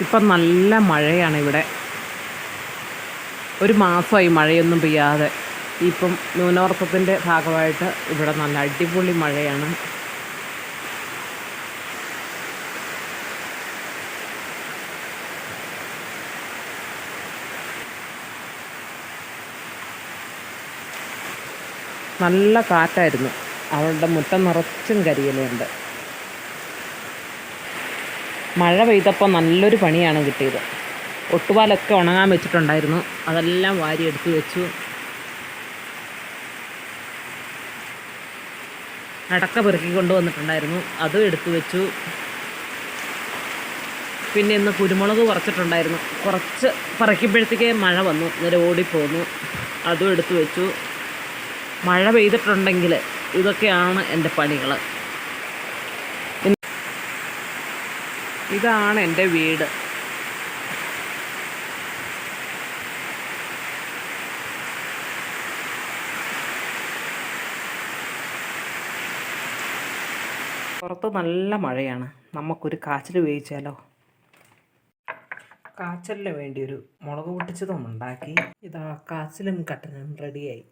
ഇപ്പം നല്ല മഴയാണ് ഇവിടെ. ഒരു മാസമായി മഴയൊന്നും പെയ്യാതെ. ഇപ്പം ന്യൂനവർത്തത്തിന്റെ ഭാഗമായിട്ട് ഇവിടെ നല്ല അടിപൊളി മഴയാണ്. നല്ല കാറ്റായിരുന്നു. അവളുടെ മുറ്റം നിറച്ചും കരിയിലുണ്ട് മഴ പെയ്തപ്പോൾ നല്ലൊരു പണിയാണ് കിട്ടിയത്. ഒട്ടുപാലൊക്കെ ഉണങ്ങാൻ വെച്ചിട്ടുണ്ടായിരുന്നു. അതെല്ലാം വാരി എടുത്തു വെച്ചു. അടക്ക പെറുക്കി കൊണ്ടുവന്നിട്ടുണ്ടായിരുന്നു. അതും എടുത്തു വെച്ചു. പിന്നെ ഇന്ന് കുരുമുളക് കുറച്ചിട്ടുണ്ടായിരുന്നു കുറച്ച് പറിക്കുമ്പോഴത്തേക്കേ മഴ വന്നു. നേരെ ഓടിപ്പോന്നു. അതും എടുത്തു വെച്ചു. മഴ പെയ്തിട്ടുണ്ടെങ്കിൽ ഇതൊക്കെയാണ് എന്റെ പണികൾ ഇതാണ് എന്റെ വീട്. പുറത്ത് നല്ല മഴയാണ്. നമുക്കൊരു കാച്ചിൽ വേവിച്ചാലോ കാച്ചലിന് വേണ്ടി ഒരു മുളക് പൊട്ടിച്ചതും ഉണ്ടാക്കി. ഇതാ കാച്ചിലും കട്ടനും റെഡിയായി